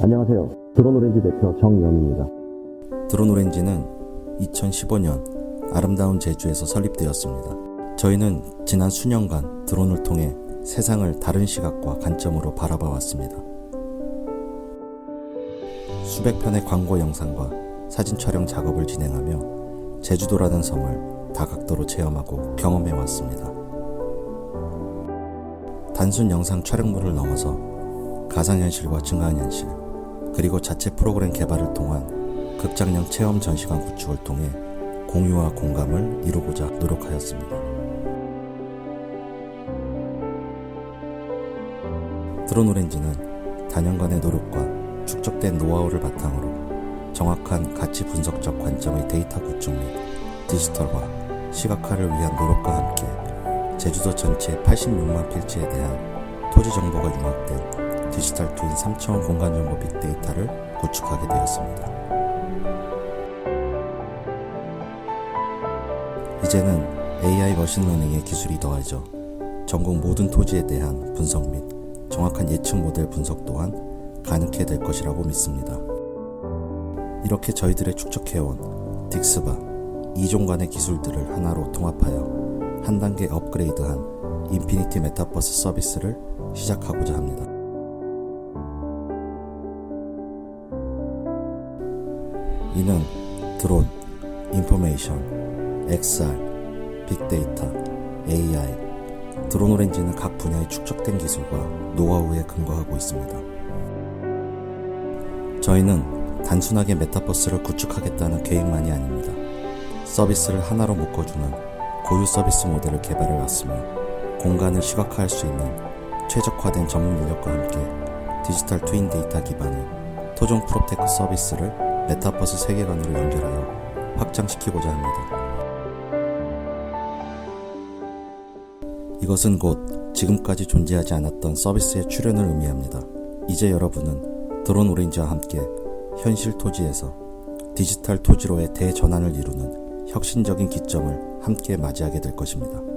안녕하세요. 드론 오렌지 대표 정연입니다. 드론 오렌지는 2015년 아름다운 제주에서 설립되었습니다. 저희는 지난 수년간 드론을 통해 세상을 다른 시각과 관점으로 바라봐 왔습니다. 수백 편의 광고 영상과 사진 촬영 작업을 진행하며 제주도라는 섬을 다각도로 체험하고 경험해 왔습니다. 단순 영상 촬영물을 넘어서 가상현실과 증강현실, 그리고 자체 프로그램 개발을 통한 극장형 체험 전시관 구축을 통해 공유와 공감을 이루고자 노력하였습니다. 드론 오렌지는 단연간의 노력과 축적된 노하우를 바탕으로 정확한 가치 분석적 관점의 데이터 구축 및 디지털화, 시각화를 위한 노력과 함께 제주도 전체 86만 필지에 대한 토지 정보가 융합된 디지털 트윈 3차원 공간 정보 빅데이터를 구축하게 되었습니다. 이제는 AI 머신러닝의 기술이 더해져 전국 모든 토지에 대한 분석 및 정확한 예측 모델 분석 또한 가능케 될 것이라고 믿습니다. 이렇게 저희들의 축적해온 딕스바, 이종간의 기술들을 하나로 통합하여 한 단계 업그레이드한 인피니티 메타버스 서비스를 시작하고자 합니다. 이는 드론, 인포메이션, XR, 빅데이터, AI, 드론 오렌지는 각 분야의 축적된 기술과 노하우에 근거하고 있습니다. 저희는 단순하게 메타버스를 구축하겠다는 계획만이 아닙니다. 서비스를 하나로 묶어주는 고유 서비스 모델을 개발해 왔으며 공간을 시각화할 수 있는 최적화된 전문 인력과 함께 디지털 트윈 데이터 기반의 토종 프로테크 서비스를 메타버스 세계관으로 연결하여 확장시키고자 합니다. 이것은 곧 지금까지 존재하지 않았던 서비스의 출현을 의미합니다. 이제 여러분은 드론 오렌지와 함께 현실 토지에서 디지털 토지로의 대전환을 이루는 혁신적인 기점을 함께 맞이하게 될 것입니다.